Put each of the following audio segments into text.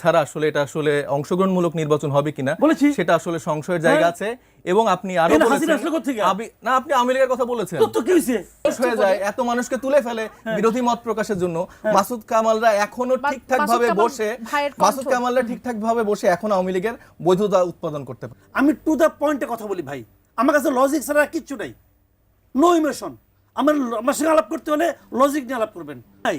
ছাড়া আসলে এটা আসলে অংশগ্রহণমূলক নির্বাচন হবে কিনা বলেছি। সেটা আসলে সংশয়ের জায়গা হ্যাঁ। আছে। এবং আপনি আরও না আপনি লীগের কথা বলেছেন। হয়ে যায় এত মানুষকে তুলে ফেলে হ্যাঁ। বিরোধী মত প্রকাশের জন্য। মাসুদ কামালরা এখনও ঠিকঠাক ভাবে বসে মাসুদ কামালরা ঠিকঠাক ভাবে বসে এখন আওয়ামী লীগের বৈধতা উৎপাদন করতে পারে। আমি টু দ্য পয়েন্টে কথা বলি ভাই। আমার কাছে লজিক ছাড়া কিচ্ছু নাই। নো ইমোশন আমার আমার সঙ্গে আলাপ করতে হলে লজিক নিয়ে আলাপ করবেন। ভাই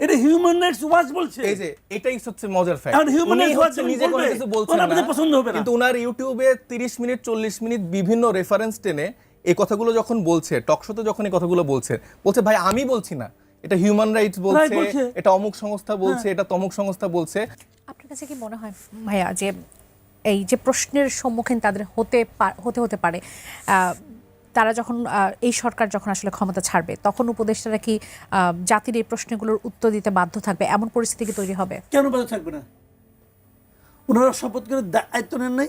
এটা হিউম্যান রাইটস ওয়াচ বলছে এই যে এটাই হচ্ছে মজার ফ্যাক্ট উনি rights হচ্ছে watch নিজে কোনো কিছু বলছেন তখন আপনাদের পছন্দ হবে না। কিন্তু উনার ইউটিউবে 30 মিনিট 40 মিনিট বিভিন্ন রেফারেন্স টেনে এই কথাগুলো যখন বলছে টক শোতে যখন এই কথাগুলো বলছে বলছে ভাই আমি বলছি না এটা হিউম্যান রাইটস বলছে বলছে। এটা অমুক সংস্থা বলছে হ্যাঁ। এটা তমুক সংস্থা বলছে আপনার কাছে কি মনে হয় ভাইয়া যে এই যে প্রশ্নের সম্মুখীন তাদের হতে হতে হতে পারে আহ, তারা যখন এই সরকার যখন আসলে ক্ষমতা ছাড়বে, তখন উপদেষ্টারা কি জাতির এই প্রশ্নগুলোর উত্তর দিতে বাধ্য থাকবে? এমন পরিস্থিতি কি তৈরি হবে? কেন বাধ্য থাকবে না? ওনারা শপথ করে দায়িত্ব নেন নাই।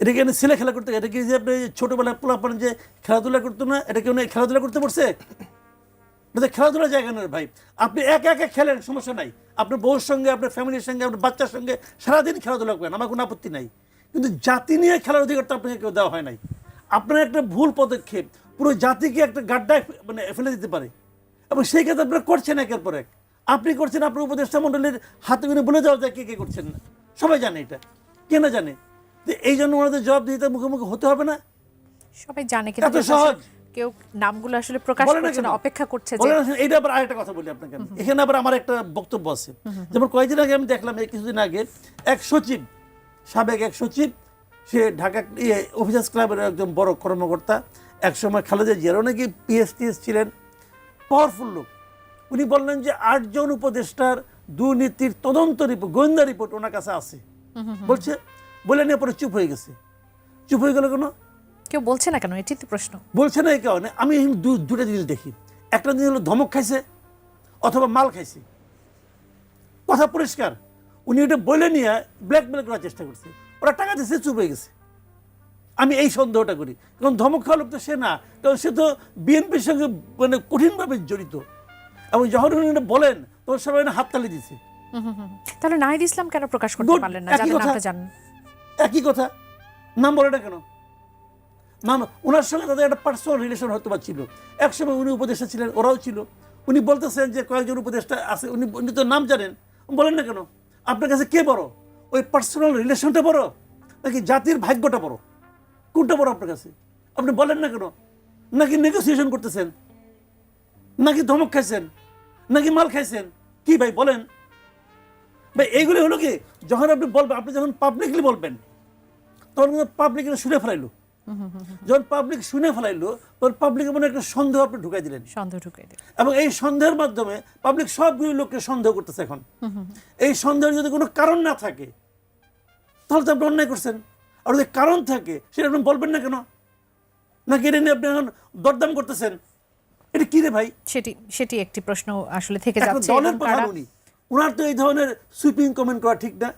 এটা কি ছেলে খেলা করতে, এটা কি যে আপনি ছোটবেলায় পোলাপান যে খেলাধুলা করতো না, এটা কি উনি খেলাধুলা করতে পারছে? এটা তো খেলাধুলার জায়গা নয় ভাই। আপনি একা একা খেলেন, সমস্যা নাই। আপনার বউর সঙ্গে, আপনার ফ্যামিলির সঙ্গে, আপনার বাচ্চার সঙ্গে সারাদিন খেলাধুলা করেন, আমার কোনো আপত্তি নাই। কিন্তু জাতি নিয়ে খেলার অধিকার তো আপনাকে কেউ দেওয়া হয় নাই। আপনার একটা ভুল পদক্ষেপ পুরো জাতিকে একটা গাড্ডায় মানে ফেলে দিতে পারে। এবং সেই কাজ আপনারা করছেন একের পর এক। আপনি করছেন আপনার উপদেষ্টা মণ্ডলীর হাতে করে বলে দেওয়া যায় কে কে করছেন। না সবাই জানে এটা। কে না জানে? তো এই জন্য ওনাদের জবাব দিতে মুখোমুখি হতে হবে না। সবাই জানে কিন্তু এত সহজ। কেউ নামগুলো আসলে প্রকাশ করছে না অপেক্ষা করছে যে এইটা আবার আরেকটা কথা বলি আপনাকে। এখানে আবার আমার একটা বক্তব্য আছে। যেমন কয়েকদিন আগে আমি দেখলাম এই কিছুদিন আগে এক সচিব সাবেক এক সচিব সে ঢাকা ইয়ে, অফিসার্স ক্লাবের একজন বড় কর্মকর্তা একসময় খালেদা জিয়ারও নাকি পিএসটিএস ছিলেন। পাওয়ারফুল লোক। উনি বললেন যে আটজন উপদেষ্টার দুর্নীতির তদন্ত রিপোর্ট গোয়েন্দা রিপোর্ট ওনার কাছে আছে। বলছে বলে নিয়ে পরে চুপ হয়ে গেছে। চুপ হয়ে গেল কেন? কেউ বলছে না কেন? এটি তো প্রশ্ন। বলছে না এই কারণে। আমি দুটা জিনিস দেখি। একটা জিনিস হলো ধমক খাইছে অথবা মাল খাইছে। কথা পরিষ্কার। উনি এটা বলে নিয়ে ব্ল্যাকমেল করার চেষ্টা করছে। ওরা টাকা দিচ্ছে চুপ হয়ে গেছে। আমি এই সন্দেহটা করি। কারণ ধমক খাওয়া লোক তো সে না। কারণ সে তো বিএনপির সঙ্গে মানে কঠিনভাবে জড়িত। এবং যখন উনি বলেন তখন সবাই হাততালি দিচ্ছে। তাহলে নাহিদ ইসলাম কেন প্রকাশ করতে পারলেন না? কথা। নামটা জানেন। একই কথা। নাম বলে না কেন? না না ওনার সঙ্গে তাদের একটা পার্সোনাল রিলেশন হয়তো বা ছিল। একসময় উনি উপদেষ্টা ছিলেন ওরাও ছিল। উনি বলতেছেন যে কয়েকজন উপদেষ্টা আছে উনি উনি তো নাম জানেন। বলেন না কেন? আপনার কাছে কে বড়? ওই পার্সোনাল রিলেশনটা বড়? নাকি জাতির ভাগ্যটা বড়? কোনটা বড় আপনার কাছে? আপনি বলেন না কেন? নাকি নেগোসিয়েশন করতেছেন? নাকি ধমক খাইছেন? নাকি মাল খাইছেন? কি ভাই বলেন। ভাই এইগুলো হলো কি যখন আপনি বলবেন আপনি যখন পাবলিকলি বলবেন তখন কিন্তু পাবলিক শুনে ফেলাইলো। যখন পাবলিক শুনে ফেলাইলো তখন পাবলিকের মনে একটা সন্দেহ আপনি ঢুকাই দিলেন। সন্দেহ ঢুকাই দিল এবং এই সন্দেহের মাধ্যমে পাবলিক সবগুলি লোককে সন্দেহ করতেছে এখন। এই সন্দেহের যদি কোনো কারণ না থাকে তাহলে তো আপনি অন্যায় করছেন। আর যদি কারণ থাকে সেটা আপনি বলবেন না কেন? নাকি এটা নিয়ে আপনি এখন দরদাম করতেছেন? এটা কি রে ভাই? সেটি সেটি একটি প্রশ্ন আসলে থেকে যাচ্ছে দলের প্রধান উনি উনার তো এই ধরনের সুইপিং কমেন্ট করা ঠিক না।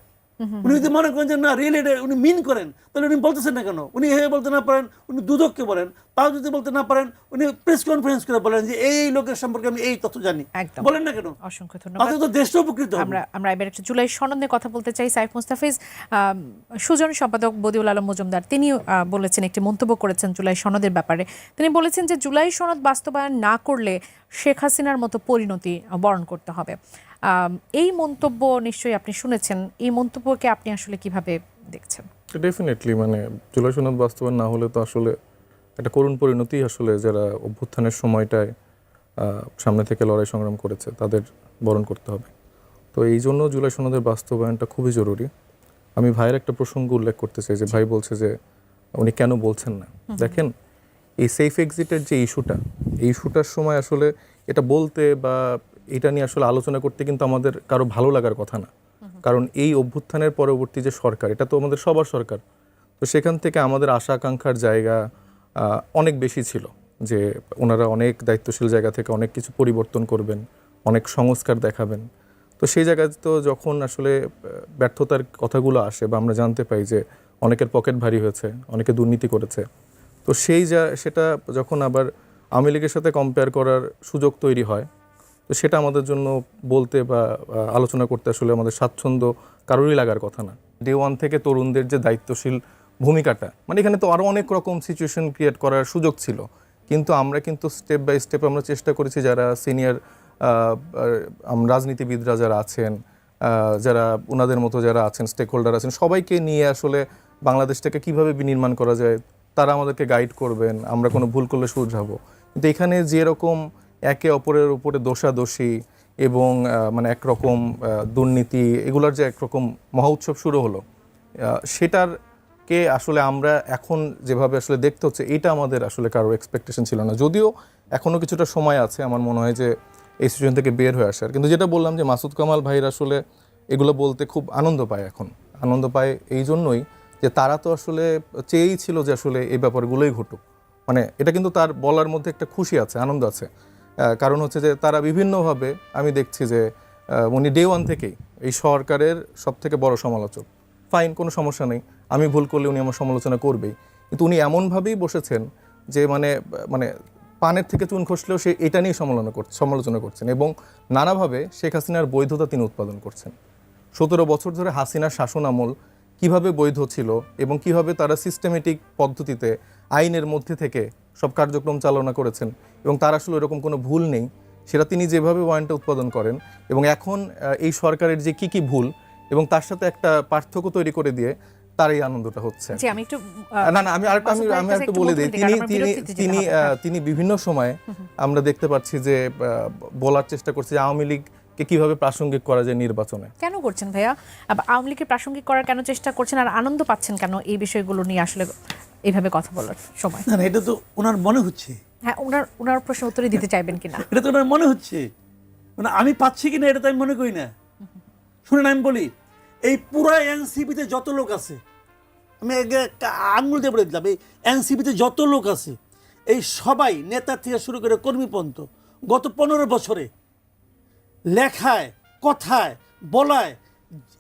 উনি যদি মনে করেন যে না রিয়েলি উনি মিন করেন তাহলে উনি বলতেছেন না কেন? উনি এভাবে বলতে না পারেন উনি দুদককে বলেন। তাও যদি বলতে না পারেন উনি প্রেস কনফারেন্স করে বলেন যে এই লোকের সম্পর্কে আমি এই তথ্য জানি। বলেন না কেন? অসংখ্য ধন্যবাদ। তো দেশটা উপকৃত আমরা আমরা এবার একটা জুলাই সনদ নিয়ে কথা বলতে চাই। সাইফ মুস্তাফিজ সুজন সম্পাদক বদিউল আলম মজুমদার তিনি বলেছেন একটি মন্তব্য করেছেন জুলাই সনদের ব্যাপারে। তিনি বলেছেন যে জুলাই সনদ বাস্তবায়ন না করলে শেখ হাসিনার মতো পরিণতি বরণ করতে হবে। এই মন্তব্য নিশ্চয়ই আপনি শুনেছেন। এই মন্তব্যকে আপনি আসলে কীভাবে দেখছেন? ডেফিনেটলি মানে জুলাই সনদ বাস্তবায়ন না হলে তো আসলে একটা করুণ পরিণতি আসলে যারা অভ্যুত্থানের সময়টায় সামনে থেকে লড়াই সংগ্রাম করেছে তাদের বরণ করতে হবে। তো এই জন্য জুলাই সনদের বাস্তবায়নটা খুবই জরুরি। আমি ভাইয়ের একটা প্রসঙ্গ উল্লেখ করতে চাই যে ভাই বলছে যে উনি কেন বলছেন না? দেখেন এই সেফ এক্সিটের যে ইস্যুটা এই ইস্যুটার সময় আসলে এটা বলতে বা এটা নিয়ে আসলে আলোচনা করতে কিন্তু আমাদের কারও ভালো লাগার কথা না। কারণ এই অভ্যুত্থানের পরবর্তী যে সরকার, এটা তো আমাদের সবার সরকার। তো সেখান থেকে আমাদের আশা আকাঙ্ক্ষার জায়গা অনেক বেশি ছিল যে ওনারা অনেক দায়িত্বশীল জায়গা থেকে অনেক কিছু পরিবর্তন করবেন, অনেক সংস্কার দেখাবেন। তো সেই জায়গায় তো যখন আসলে ব্যর্থতার কথাগুলো আসে বা আমরা জানতে পাই যে অনেকের পকেট ভারী হয়েছে, অনেকে দুর্নীতি করেছে, তো সেই যা, সেটা যখন আবার আওয়ামী লীগের সাথে কম্পেয়ার করার সুযোগ তৈরি হয় তো সেটা আমাদের জন্য বলতে বা আলোচনা করতে আসলে আমাদের স্বাচ্ছন্দ্য কারোরই লাগার কথা না। ডে ওয়ান থেকে তরুণদের যে দায়িত্বশীল ভূমিকাটা মানে এখানে তো আরও অনেক রকম সিচুয়েশন ক্রিয়েট করার সুযোগ ছিল। কিন্তু আমরা কিন্তু স্টেপ বাই স্টেপ আমরা চেষ্টা করেছি যারা সিনিয়র রাজনীতিবিদরা যারা আছেন যারা ওনাদের মতো যারা আছেন স্টেক হোল্ডার আছেন, সবাইকে নিয়ে আসলে বাংলাদেশটাকে কীভাবে বিনির্মাণ করা যায়, তারা আমাদেরকে গাইড করবেন, আমরা কোনো ভুল করলে শুধরাবো কিন্তু এখানে যেরকম একে অপরের উপরে দোষাদোষী এবং মানে একরকম দুর্নীতি, এগুলোর যে একরকম মহা উৎসব শুরু হলো সেটার কে আসলে আমরা এখন যেভাবে আসলে দেখতে হচ্ছে, এটা আমাদের আসলে কারও এক্সপেকটেশন ছিল না। যদিও এখনও কিছুটা সময় আছে, আমার মনে হয় যে এই সিচুয়েশন থেকে বের হয়ে আসার কিন্তু যেটা বললাম যে মাসুদ কামাল ভাইয়ের আসলে এগুলো বলতে খুব আনন্দ পায় এখন। আনন্দ পায় এই জন্যই যে তারা তো আসলে চেয়েই ছিল যে আসলে এই ব্যাপারগুলোই ঘটুক। মানে এটা কিন্তু তার বলার মধ্যে একটা খুশি আছে, আনন্দ আছে। কারণ হচ্ছে যে তারা বিভিন্নভাবে আমি দেখছি যে উনি ডে ওয়ান থেকেই এই সরকারের সব থেকে বড় সমালোচক। ফাইন কোনো সমস্যা নেই। আমি ভুল করলে উনি আমার সমালোচনা করবেই। কিন্তু উনি এমনভাবেই বসেছেন যে মানে মানে পানের থেকে চুন খসলেও সে এটা নিয়ে সমালোচনা করছে, সমালোচনা করছেন এবং নানাভাবে শেখ হাসিনার বৈধতা তিনি উৎপাদন করছেন। সতেরো বছর ধরে হাসিনার শাসন আমল কীভাবে বৈধ ছিল এবং কীভাবে তারা সিস্টেমেটিক পদ্ধতিতে আইনের মধ্যে থেকে সব কার্যক্রম চালনা করেছেন এবং তার আসলে এরকম কোনো ভুল নেই। সেটা তিনি যেভাবে ওয়ারেন্টটা উৎপাদন করেন এবং এখন এই সরকারের যে কি কি ভুল এবং তার সাথে একটা পার্থক্য তৈরি করে দিয়ে তার এই আনন্দটা হচ্ছে। আমি একটু না না আমি আরেকটা আমি আমি আরেকটু বলে দিই। তিনি তিনি তিনি তিনি বিভিন্ন সময়ে আমরা দেখতে পাচ্ছি যে বলার চেষ্টা করছে যে আওয়ামী লীগকে কীভাবে প্রাসঙ্গিক করা যায় নির্বাচনে। কেন করছেন ভাইয়া? আওয়ামী লীগের প্রাসঙ্গিক করার কেন চেষ্টা করছেন আর আনন্দ পাচ্ছেন কেন এই বিষয়গুলো নিয়ে আসলে এইভাবে কথা বলার সময়। না এটা তো ওনার মনে হচ্ছে। হ্যাঁ ওনার ওনার প্রশ্ন উত্তরই দিতে চাইবেন কিনা। এটা তো ওনার মনে হচ্ছে। মানে আমি পাচ্ছি কিনা এটা তো আমি মনে করি না। শুনেন আমি বলি এই পুরো এনসিপিতে যত লোক আছে আমি আঙুল দিয়ে বলে দিলাম এই এনসিপিতে যত লোক আছে এই সবাই নেতা থেকে শুরু করে কর্মীপন্ত গত পনেরো বছরে লেখায় কথায় বলায়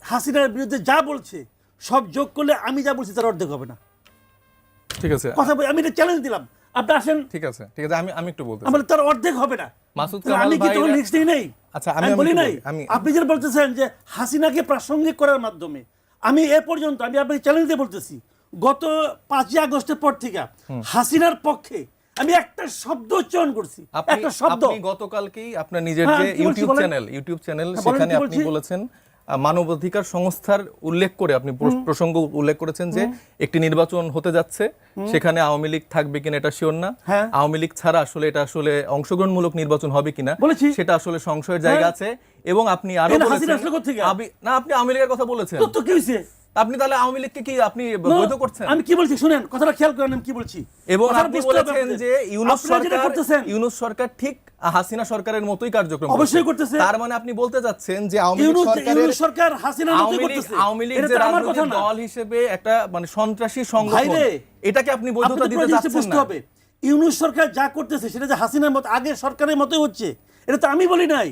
হাসিনার বিরুদ্ধে যা বলছে সব যোগ করলে আমি যা বলছি তার অর্ধেক হবে না। ঠিক আছে। কথা বলি আমি এটা চ্যালেঞ্জ দিলাম। আপনি আসেন। ঠিক আছে ঠিক আছে আমি আমি একটু বলতে আমার তার অর্ধেক হবে না। মাসুদ কামাল আমি কি তখন রিস্ক নেই? আচ্ছা, আমি- বলি নাই। আপনি যেটা বলতেছেন যে হাসিনাকে প্রাসঙ্গিক করার মাধ্যমে আমি এ পর্যন্ত আমি আপনাকে চ্যালেঞ্জ দিয়ে বলতেছি গত পাঁচই আগস্টের পর থেকে হাসিনার পক্ষে আমি একটা শব্দ উচ্চারণ করছি। একটা শব্দ। আপনি গতকালকেই আপনার নিজের হ্যাঁ, যে ইউটিউব চ্যানেল ইউটিউব চ্যানেল সেখানে আপনি বলেছেন মানবাধিকার সংস্থার উল্লেখ করে আপনি প্রসঙ্গ উল্লেখ করেছেন যে একটি নির্বাচন হতে যাচ্ছে সেখানে আওয়ামী লীগ থাকবে কিনা এটা শিওর না। হ্যাঁ। আওয়ামী লীগ ছাড়া আসলে এটা আসলে অংশগ্রহণমূলক নির্বাচন হবে কিনা বলেছি। সেটা আসলে সংশয়ের জায়গা হ্যাঁ। আছে। এবং আপনি আরও না আপনি আওয়ামী লীগের কথা বলেছেন। তো তো কি হয়েছে আপনি তাহলে আওয়ামী লীগকে কি আপনি বৈধ করছেন? আমি কি বলছি? শুনেন কথাটা খেয়াল করেন আমি কি বলছি? এবং আপনি বলেছেন যে ইউনুস সরকার করতেছেন। ইউনুস সরকার ঠিক হাসিনা সরকারের মতোই কার্যক্রম অবশ্যই করতেছে। তার মানে আপনি বলতে যাচ্ছেন যে আওয়ামী লীগ সরকার হাসিনার মতোই করতেছে। আওয়ামী লীগ যে রাজনৈতিক দল হিসেবে একটা মানে সন্ত্রাসী সংগঠন এটাকে আপনি বৈধতা দিতে যাচ্ছেন না। হবে। ইউনুস সরকার যা করতেছে সেটা যে হাসিনার মত আগে সরকারের মতোই হচ্ছে এটা তো আমি বলি নাই।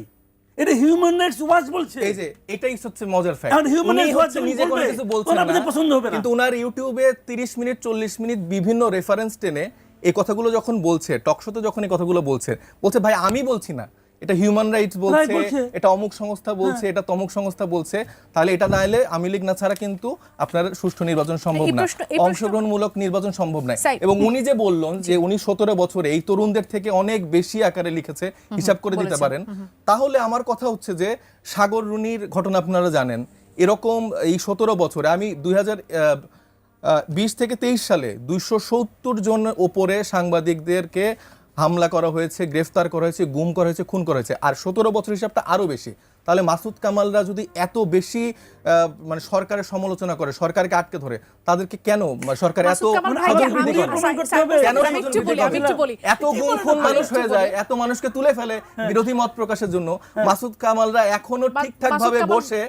এটা হিউম্যান রাইটস ওয়াচ বলছে। এই যে এটাই হচ্ছে মজার ফ্যাক্ট আর হিউম্যান rights নিজে কোনো কিছু বলছেন না পছন্দ হবে না। কিন্তু উনার ইউটিউবে 30 মিনিট 40 মিনিট বিভিন্ন রেফারেন্স টেনে এই কথাগুলো যখন বলছে টকশোতে যখন এই কথাগুলো বলছে বলছে ভাই আমি বলছি না। এটা হিউম্যান রাইটস বলছে। এটা অমুক সংস্থা বলছে এটা তমুক সংস্থা বলছে। তাহলে এটা না এলে আমি লীগ না ছাড়া কিন্তু আপনার সুষ্ঠু নির্বাচন সম্ভব না। অংশগ্রহণমূলক নির্বাচন সম্ভব নয়। এবং উনি যে বললেন যে উনি সতেরো বছরে এই তরুণদের থেকে অনেক বেশি আকারে লিখেছে হিসাব করে দিতে পারেন। তাহলে আমার কথা হচ্ছে যে সাগর রুনির ঘটনা আপনারা জানেন। এরকম এই সতেরো বছরে আমি দুই হাজার বিশ থেকে তেইশ সালে দুইশো সত্তর জন ওপরে সাংবাদিকদেরকে হামলা করা হয়েছে গ্রেফতার করা হয়েছে গুম করা হয়েছে খুন করা হয়েছে। আর সতেরো বছর হিসাবটা আরও বেশি। তাহলে মাসুদ কামালরা যদি এত বেশি মানে সরকারের সমালোচনা করে সরকারকে আটকে ধরে তাদেরকে কেন মানে সরকার এত মানে এত মানুষ হয়ে যায় এত মানুষকে তুলে ফেলে বিরোধী মত প্রকাশের জন্য। মাসুদ কামালরা এখনও ঠিকঠাক ভাবে বসে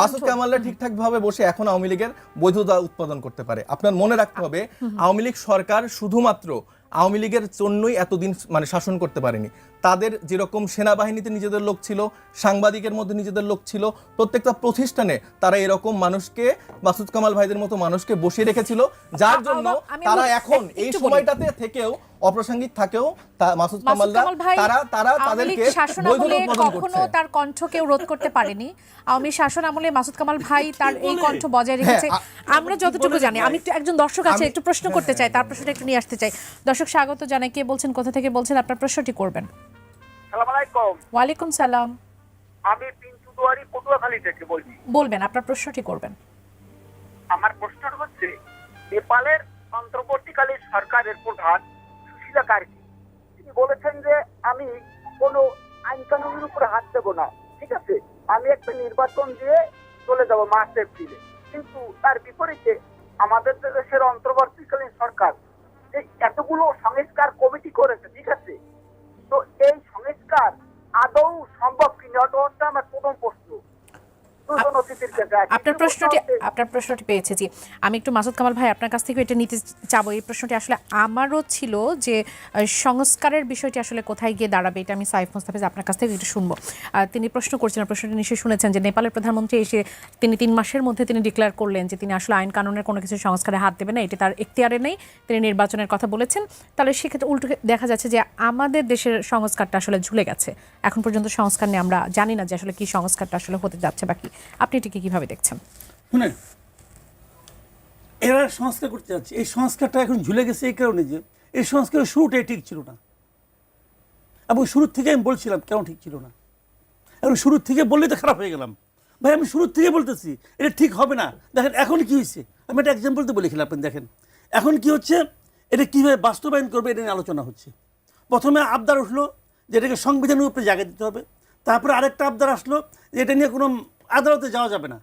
মাসুদ কামালরা ঠিকঠাক ভাবে বসে এখন আওয়ামী লীগের বৈধতা উৎপাদন করতে পারে। আপনার মনে রাখতে হবে আওয়ামী লীগ সরকার শুধুমাত্র আওয়ামী লীগের জন্যই এতদিন মানে শাসন করতে পারেনি। তাদের যেরকম সেনাবাহিনীতে নিজেদের লোক ছিল সাংবাদিকের মধ্যে নিজেদের লোক ছিল প্রত্যেকটা প্রতিষ্ঠানে তারা এরকম মানুষকে মাসুদ কামাল ভাইদের মতো মানুষকে বসিয়ে রেখেছিল যার জন্য তারা এখন এই সময়টাতে থেকেও অপ্রাসঙ্গিক থাকেও মাসুদ কামালরা কামাল তারা তারা তাদেরকে কখনো তার কণ্ঠ কেউ রোধ করতে পারেনি। আওয়ামী শাসন আমলে মাসুদ কামাল ভাই তার এই কণ্ঠ বজায় রেখেছে। হ্যাঁ, আমরা যতটুকু জানি আমি একটু একজন দর্শক আছে একটু প্রশ্ন করতে চাই তার প্রশ্নটা একটু নিয়ে আসতে চাই। দর্শক স্বাগত জানাই কে বলছেন কোথা থেকে বলছেন আপনার প্রশ্নটি করবেন। আলাইকুম। ওয়ালাইকুম সালাম। আমি পিন্টু দুয়ারি পটুয়াখালী থেকে বলছি। বলবেন আপনার প্রশ্নটি করবেন। আমার প্রশ্নটা হচ্ছে নেপালের অন্তর্বর্তীকালীন সরকারের প্রধান সুশীলা কার্কি তিনি বলেছেন যে আমি কোনো আইন কানুনের উপরে হাত দেবো না ঠিক আছে? আমি একটা নির্বাচন দিয়ে চলে যাব মার্চ এপ্রিলে কিন্তু তার বিপরীতে আমাদের দেশের অন্তর্বর্তীকালীন সরকার যে এতগুলো সংস্কার কমিটি করেছে ঠিক আছে? তো এই সংস্কার আদৌ সম্ভব কিনা হচ্ছে আমার প্রথম প্রশ্ন দুজন অতিথির কাছে আর আপনার প্রশ্নটি আপনার প্রশ্নটি পেয়েছি জি। আমি একটু মাসুদ কামাল ভাই আপনার কাছ থেকে এটা নিতে চাবো। এই প্রশ্নটি আসলে আমারও ছিল যে সংস্কারের বিষয়টি আসলে কোথায় গিয়ে দাঁড়াবে এটা আমি সাইফ মোস্তাফিজ আপনার কাছ থেকে একটু শুনব। আর তিনি প্রশ্ন করছিলেন প্রশ্নটি নিশ্চয়ই শুনেছেন যে নেপালের প্রধানমন্ত্রী এসে তিনি তিন মাসের মধ্যে তিনি ডিক্লেয়ার করলেন যে তিনি আসলে আইন কানুনের কোনো কিছু সংস্কারে হাত দেবেন না এটি তার এখতিয়ারে নেই তিনি নির্বাচনের কথা বলেছেন। তাহলে সেক্ষেত্রে উল্টো দেখা যাচ্ছে যে আমাদের দেশের সংস্কারটা আসলে ঝুলে গেছে। এখন পর্যন্ত সংস্কার নিয়ে আমরা জানি না যে আসলে কি সংস্কারটা আসলে হতে যাচ্ছে বা কি। আপনি এটিকে কীভাবে দেখছেন? শুনেন, এরা সংস্কার করতে যাচ্ছে। এই সংস্কারটা এখন ঝুলে গেছে এই কারণে যে, এই সংস্কারের শুরুটাই ঠিক ছিল না। এবং শুরুর থেকে আমি বলছিলাম, কেন ঠিক ছিল না? এখন শুরুর থেকে বললেই তো খারাপ হয়ে গেলাম। ভাই, আমি শুরুর থেকে বলতেছি, এটা ঠিক হবে না। দেখেন, এখন কি হয়েছে? আমি একটা এক্সাম্পল তো বলেছিলাম আপনি দেখেন। এখন কি হচ্ছে? এটা কীভাবে বাস্তবায়ন করবে এটা নিয়ে আলোচনা হচ্ছে। প্রথমে আবদার উঠল যে এটাকে সংবিধানের উপরে জায়গা দিতে হবে। তারপরে আরেকটা আবদার আসলো যে এটা নিয়ে কোনো আদালতে যাওয়া যাবে না।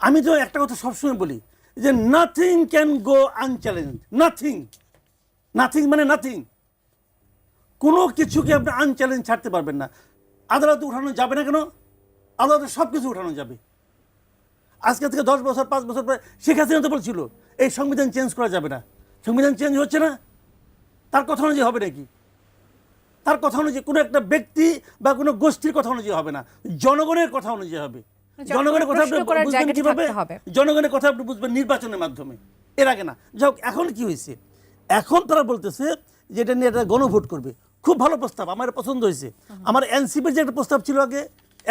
আমি তো একটা কথা সবসময় বলি যে nothing can go unchallenge nothing nothing মানে নাথিং কোনো কিছুকে আপনি আনচ্যালেঞ্জ ছাড়তে পারবেন না। আদালতে উঠানো যাবে না কেন? আদালতে সব কিছু উঠানো যাবে। আজকে থেকে দশ বছর, পাঁচ বছর পরে শেখ হাসিনা তো বলছিল, এই সংবিধান চেঞ্জ করা যাবে না। সংবিধান চেঞ্জ হচ্ছে না। তার কথা অনুযায়ী হবে নাকি? তার কথা অনুযায়ী কোনো একটা ব্যক্তি বা কোনো গোষ্ঠীর কথা অনুযায়ী হবে না। জনগণের কথা অনুযায়ী হবে। জনগণের কথা আপনি বুঝবেন কীভাবে? জনগণের কথা আপনি বুঝবেন নির্বাচনের মাধ্যমে। এর আগে না। যাই এখন কি হয়েছে? এখন তারা বলতেছে যে এটা নিয়ে একটা গণভোট করবে। খুব ভালো প্রস্তাব আমার পছন্দ হয়েছে। আমার এনসিপির যে একটা প্রস্তাব ছিল আগে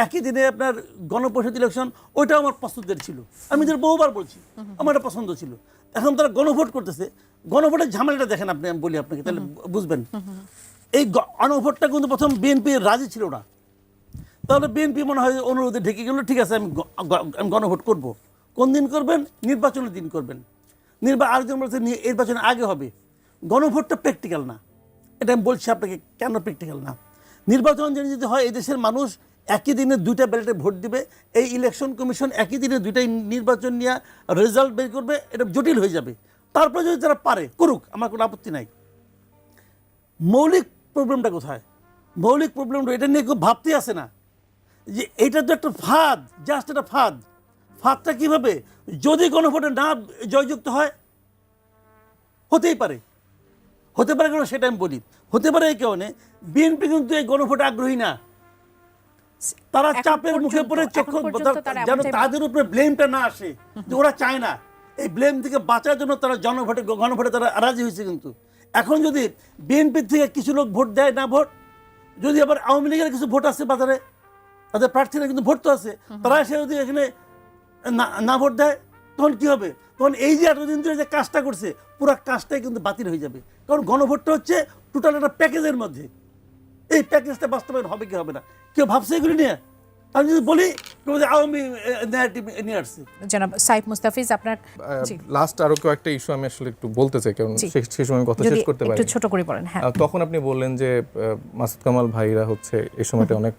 একই দিনে আপনার গণপরিষদ ইলেকশন ওইটাও আমার পছন্দের ছিল। আমি এদের বহুবার বলছি আমার এটা পছন্দ ছিল। এখন তারা গণভোট করতেছে। গণভোটের ঝামেলাটা দেখেন আপনি আমি বলি আপনাকে তাহলে বুঝবেন। এই গণভোটটা কিন্তু প্রথম বিএনপি রাজি ছিল না। তাহলে বিএনপি মনে হয় অনুরোধে ঢেকে গেল, ঠিক আছে, আমি গণভোট করব। কোন দিন করবেন? নির্বাচনের দিন করবেন। নির্বা, আরেকজন বলছে নির্বাচনের আগে হবে। গণভোটটা প্র্যাকটিক্যাল না। এটা আমি বলছি আপনাকে, কেন প্র্যাকটিক্যাল না? নির্বাচন যদি যদি হয়, এই দেশের মানুষ একই দিনে দুইটা ব্যালেটে ভোট দিবে, এই ইলেকশন কমিশন একই দিনে দুইটাই নির্বাচন নিয়ে রেজাল্ট বের করবে, এটা জটিল হয়ে যাবে। তারপরে যদি যারা পারে, করুক, আমার কোনো আপত্তি নাই। মৌলিক প্রবলেমটা কোথায়? মৌলিক প্রবলেমটা এটা নিয়ে কেউ ভাবতেই আসে না। যে এটা তো একটা ফাঁদ জাস্ট একটা ফাঁদ। ফাঁদটা কীভাবে? যদি কোনো ভোটে না জয়যুক্ত হয় হতেই পারে। হতে পারে কেন সেটা আমি বলি। হতে পারে এই কারণে বিএনপি কিন্তু এই গণভোটে আগ্রহী না। তারা চাপের মুখে পড়ে চক্ষু যেন তাদের উপরে ব্লেমটা না আসে যে ওরা চায় না। এই ব্লেম থেকে বাঁচার জন্য তারা জনভোটে গণভোটে তারা রাজি হয়েছে কিন্তু। এখন যদি বিএনপির থেকে কিছু লোক ভোট দেয় না ভোট যদি আবার আওয়ামী লীগের কিছু ভোট আছে বাজারে তাদের প্রার্থীরা কিন্তু ভোট তো আছে তারা এসে যদি এখানে না না ভোট দেয় তখন কি হবে? তখন এই যে এতদিন ধরে যে কাজটা করছে পুরো কাজটাই কিন্তু বাতিল হয়ে যাবে। কারণ গণভোটটা হচ্ছে টোটাল একটা প্যাকেজের মধ্যে। এই প্যাকেজটা বাস্তবায়ন হবে কি হবে না? কেউ ভাবছে এগুলি নিয়ে? আমি যদি বলি কেউ বলছে আওয়ামী ন্যারেটিভ নিয়ে আসছে। জনাব সাইফ মুস্তাফিজ আপনার লাস্ট আরও কয়েকটা ইস্যু আমি আসলে একটু বলতে চাই কারণ সেই সময় কথা শেষ করতে পারি একটু ছোট করে বলেন হ্যাঁ। তখন আপনি বললেন যে মাসুদ কামাল ভাইরা হচ্ছে এই সময়টা অনেক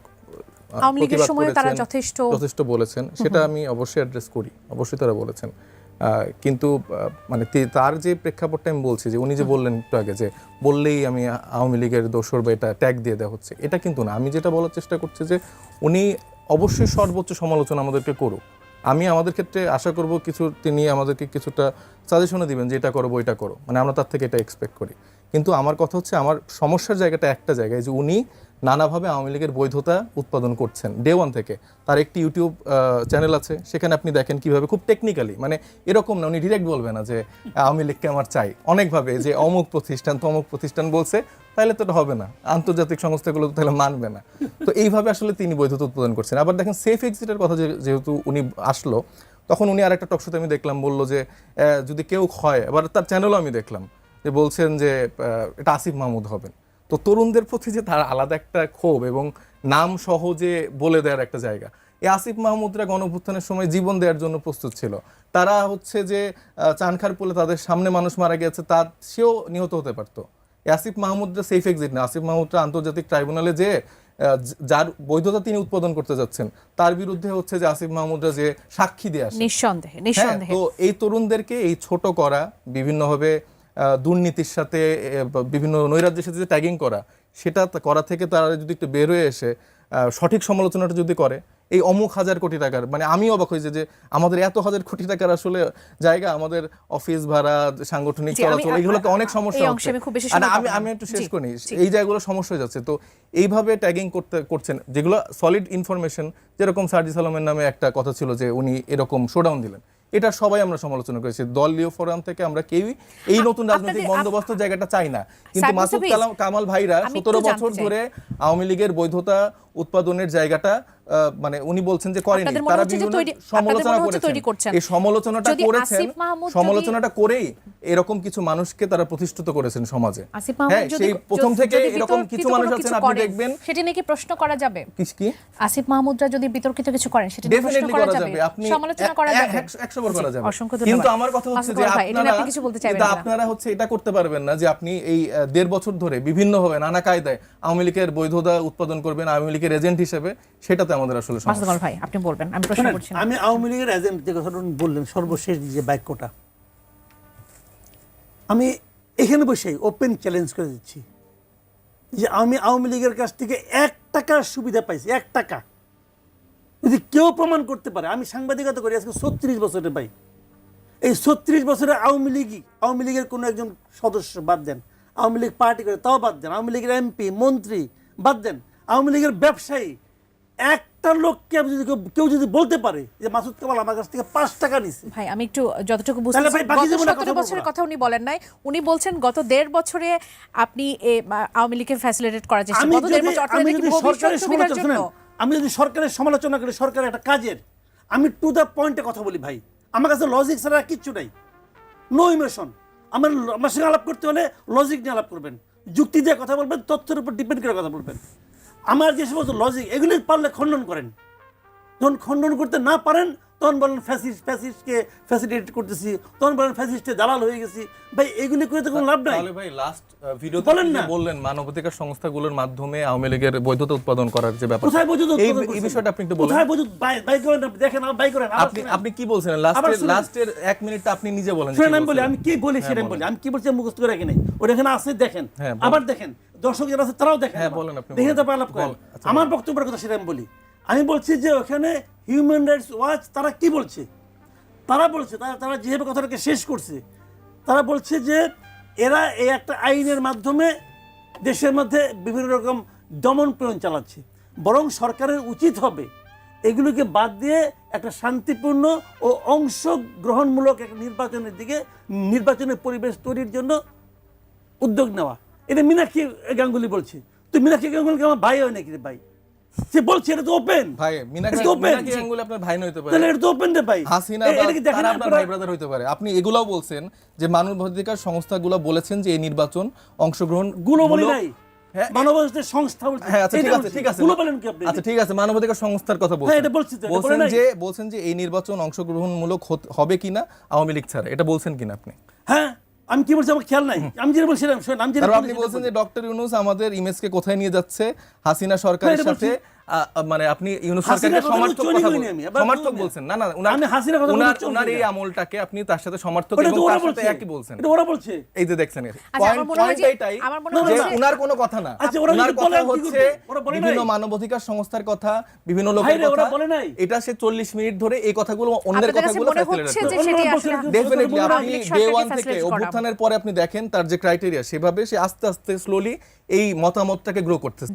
আওয়ামী লীগের সময় তারা যথেষ্ট যথেষ্ট বলেছেন। সেটা আমি অবশ্যই অ্যাড্রেস করি অবশ্যই তারা বলেছেন। আহ, কিন্তু আহ, মানে তার যে প্রেক্ষাপটটা আমি বলছি যে উনি যে বললেন একটু আগে যে বললেই আমি আওয়ামী লীগের দোষর বা এটা ট্যাগ দিয়ে দেওয়া হচ্ছে এটা কিন্তু না। আমি যেটা বলার চেষ্টা করছি যে উনি অবশ্যই সর্বোচ্চ সমালোচনা আমাদেরকে করুক। আমি আমাদের ক্ষেত্রে আশা করব কিছু, তিনি আমাদেরকে কিছুটা সাজেশনও দিবেন যে এটা করো বইটা করো। মানে আমরা তার থেকে এটা এক্সপেক্ট করি। কিন্তু আমার কথা হচ্ছে, আমার সমস্যার জায়গাটা একটা জায়গায় যে উনি নানাভাবে আওয়ামী লীগের বৈধতা উৎপাদন করছেন। ডে ওয়ান থেকে তার একটি ইউটিউব চ্যানেল আছে, সেখানে আপনি দেখেন কীভাবে খুব টেকনিক্যালি মানে এরকম না, উনি ডিরেক্ট বলবে না যে, আওয়ামী লীগকে আমার চাই। অনেকভাবে যে, অমুক প্রতিষ্ঠান, তমুক প্রতিষ্ঠান বলছে তাহলে তো হবে না। আন্তর্জাতিক সংস্থাগুলো তো তাহলে মানবে না। তো এইভাবে আসলে তিনি বৈধতা উৎপাদন করছেন। আবার দেখেন সেফ এক্সিটের কথা যেহেতু উনি আসলো, তখন উনি আরেকটা টকশোতে আমি দেখলাম, বলল যে যদি কেউ হয় এবার তার চ্যানেলও আমি দেখলাম, যে বলছেন যে এটা আসিফ মাহমুদ হবেন। তো তরুণদের প্রতি যে তার আলাদা একটা ক্ষোভ এবং নাম সহজে বলে দেওয়ার একটা জায়গা এই আসিফ মাহমুদরা গণভুত্থানের সময় জীবন দেওয়ার জন্য প্রস্তুত ছিল। তারা হচ্ছে যে চানখার পোলে তাদের সামনে মানুষ মারা গেছে তা সেও নিহত হতে পারতো। আসিফ মাহমুদরা সেফ এক্সিট না আসিফ মাহমুদরা আন্তর্জাতিক ট্রাইব্যুনালে যে যার বৈধতা তিনি উৎপাদন করতে যাচ্ছেন তার বিরুদ্ধে হচ্ছে যে আসিফ মাহমুদরা যে সাক্ষী দিয়ে আসে। নিঃসন্দেহে হ্যাঁ, নিঃসন্দেহে তো এই তরুণদেরকে এই ছোট করা বিভিন্নভাবে দুর্নীতির সাথে বিভিন্ন নৈরাজ্যের সাথে যে ট্যাগিং করা সেটা করা থেকে তারা যদি একটু বের হয়ে এসে সঠিক সমালোচনাটা যদি করে এই অমুক হাজার কোটি টাকার মানে আমি অবাক হয়েছে যে আমাদের এত হাজার কোটি টাকার আসলে জায়গা আমাদের অফিস ভাড়া সাংগঠনিক চলাচল এগুলো তো অনেক সমস্যা হচ্ছে। আমি আর আমি আমি একটু শেষ করি এই জায়গাগুলো সমস্যা হয়ে যাচ্ছে। তো এইভাবে ট্যাগিং করতে করছেন যেগুলো সলিড ইনফরমেশন যেরকম সার্জিস আলমের নামে একটা কথা ছিল যে উনি এরকম শোডাউন দিলেন। এটা সবাই আমরা সমালোচনা করেছি। দলীয় ফোরাম থেকে আমরা কেউই এই নতুন রাজনৈতিক বন্দোবস্ত জায়গাটা চাই না। কিন্তু মাসুদ কালাম কামাল ভাইরা সতেরো বছর ধরে আওয়ামী লীগের বৈধতা উৎপাদনের জায়গাটা মানে উনি বলছেন যে করেনি। তারা বিভিন্ন সমালোচনা করছেন। এই সমালোচনাটা করেছেন সমালোচনাটা করেই এরকম কিছু মানুষকে তারা প্রতিষ্ঠিত করেছেন সমাজে। হ্যাঁ সেই প্রথম থেকে এরকম কিছু মানুষ আছেন আপনি দেখবেন। সেটি নিয়ে কি প্রশ্ন করা যাবে? কি- আসিফ মাহমুদরা যদি বিতর্কিত কিছু করেন সেটা নিয়ে প্রশ্ন করা যাবে। আপনি সমালোচনা করা যাবে। এক- একশো বার করা যাবে। কিন্তু আমার কথা হচ্ছে যে আপনারা কিছু বলতে চাইবেন কিনা? আপনারা হচ্ছে এটা করতে পারবেন না যে আপনি এই দেড় বছর ধরে বিভিন্নভাবে নানা কায়দায় আওয়ামী লীগের বৈধতা উৎপাদন করবেন আওয়ামী লীগের এজেন্ট হিসেবে সেটাতে আমাদের আসলে সমস্যা। ভাই আপনি বলবেন আমি প্রশ্ন করছি আমি আওয়ামী লীগের এজেন্ট যে কথাটা বললেন সর্বশেষ যে বাক্যটা আমি এখানে বসে ওপেন চ্যালেঞ্জ করে দিচ্ছি যে আমি আওয়ামী লীগের কাছ থেকে এক টাকার সুবিধা পাইছি এক টাকা। যদি কেউ প্রমাণ করতে পারে আমি সাংবাদিকতা করি আজকে ছত্রিশ বছরের ভাই। এই ছত্রিশ বছরে আওয়ামী লীগই আওয়ামী লীগের কোনো একজন সদস্য বাদ দেন আওয়ামী লীগ পার্টি করে তাও বাদ দেন আওয়ামী লীগের এমপি মন্ত্রী বাদ দেন। আওয়ামী লীগের ব্যবসায়ী একটা লোককে যদি কেউ- যদি বলতে পারে যে মাসুদ কামাল আমার কাছ থেকে পাঁচ টাকা নিছে। ভাই আমি একটু যতটুকু বুঝতে সতেরো বছরের কথা উনি বলেন নাই। উনি বলছেন গত দেড় বছরে আপনি আওয়ামী লীগকে ফ্যাসিলিটেট করার চেষ্টা যদি সরকারের সমালোচনা আমি যদি সরকারের সমালোচনা করি সরকারের একটা কাজের। আমি টু দ্য পয়েন্টে কথা বলি ভাই। আমার কাছে লজিক ছাড়া কিচ্ছু নাই। নো ইমোশন আমার আমার সঙ্গে আলাপ করতে হলে লজিক নিয়ে আলাপ করবেন। যুক্তি দিয়ে কথা বলবেন তথ্যের উপর ডিপেন্ড করে কথা বলবেন। আমার যে সমস্ত লজিক এগুলি পারলে খণ্ডন করেন। যখন খণ্ডন করতে না পারেন তখন বলেন ফ্যাসিস্ট ফ্যাসিস্টকে ফ্যাসিলিটেট করতেছি তখন বলেন ফ্যাসিস্টে দালাল হয়ে গেছি। ভাই এগুলি করে তো কোনো লাভ নাই। তাহলে ভাই লাস্ট ভিডিওতে বলেন না। বললেন মানবাধিকার সংস্থাগুলোর মাধ্যমে আওয়ামী লীগের বৈধতা উৎপাদন করার যে ব্যাপার কোথায় বৈদ্যুৎ এই? বিষয়টা আপনি একটু বলেন। কোথায় বৈদ্যুৎ বাই করেন দেখেন বাই করেন আপনি আপনি কি বলছিলেন? আবার লাস্টের লাস্টের এক মিনিটটা আপনি নিজে বলেন শুনেন কি আমি বলি আমি কি বলি সেটা হ্যাঁ, বলি। আমি কি বলছি মুখস্থ করে রাখি নাই। ওটা এখানে আছে দেখেন। হ্যাঁ, আবার দেখেন দর্শক যারা আছে তারাও দেখেন হ্যাঁ, বলেন আপনি দেখে আলাপ করেন। আচ্ছা, আমার। বক্তব্যের কথা সেটা আমি বলি। আমি বলছি যে ওখানে হিউম্যান রাইটস ওয়াচ তারা কি বলছে? তারা বলছে, তারা তারা যেভাবে কথাটাকে শেষ করছে, তারা বলছে যে এরা এই একটা আইনের মাধ্যমে দেশের মধ্যে বিভিন্ন রকম দমন প্রেরণ চালাচ্ছে। বরং সরকারের উচিত হবে এগুলোকে বাদ দিয়ে একটা শান্তিপূর্ণ ও অংশগ্রহণমূলক একটা নির্বাচনের দিকে, নির্বাচনের পরিবেশ তৈরির জন্য উদ্যোগ নেওয়া। এটা মীনাক্ষী গাঙ্গুলি বলছে। তো মীনাক্ষী গাঙ্গুলিকে আমার ভাই হয় নাকি রে ভাই? সে বলছে এটা তো ওপেন ভাই গাঙ্গুলি আপনার ভাই পারে। তাহলে এটা তো ওপেন রে ভাই। হাসিনা তারা আপনার ভাই ব্রাদার হইতে পারে। আপনি এগুলাও বলছেন যে মানবাধিকার সংস্থাগুলো বলেছেন যে এই নির্বাচন অংশগ্রহণগুলো বলি নাই। হ্যাঁ, মানবাধিকার সংস্থা হ্যাঁ আচ্ছা ঠিক আছে ঠিক আছে। কি আপনি? আচ্ছা ঠিক আছে মানবাধিকার সংস্থার কথা বলছেন। হ্যাঁ, এটা বলছি বলছেন যে বলছেন যে এই নির্বাচন অংশগ্রহণমূলক হবে কিনা আওয়ামী লীগ ছাড়া। এটা বলছেন কিনা আপনি? হ্যাঁ আমি কি বলছি আমার খেয়াল নাই। আমি যেটা বলছিলাম আমি যেটা আপনি বলছেন যে ডক্টর ইউনুস আমাদের ইমেজকে কোথায় নিয়ে যাচ্ছে? হাসিনা সরকারের সাথে মানে আপনি ইউনুস সরকারকে সমর্থক কথা সমর্থক বলছেন। না না উনার আমি হাসিনার কথা উনার উনার এই আমলটাকে আপনি তার সাথে সমর্থক এবং তার সাথে একই বলছেন। এটা ওরা বলছে। এই যে দেখছেন পয়েন্ট পয়েন্ট এটাই যে উনার কোনো কথা না। আচ্ছা, উনার কথা হচ্ছে বিভিন্ন? মানবাধিকার সংস্থার কথা বিভিন্ন লোকের কথা। এটা সে চল্লিশ মিনিট ধরে এই কথাগুলো অন্যের কথাগুলো ডেফিনেটলি আপনি ডে ওয়ান থেকে অভ্যুত্থানের পরে আপনি দেখেন তার যে ক্রাইটেরিয়া সেভাবে সে আস্তে আস্তে স্লোলি এই মতামতটাকে গ্রো করতেছে।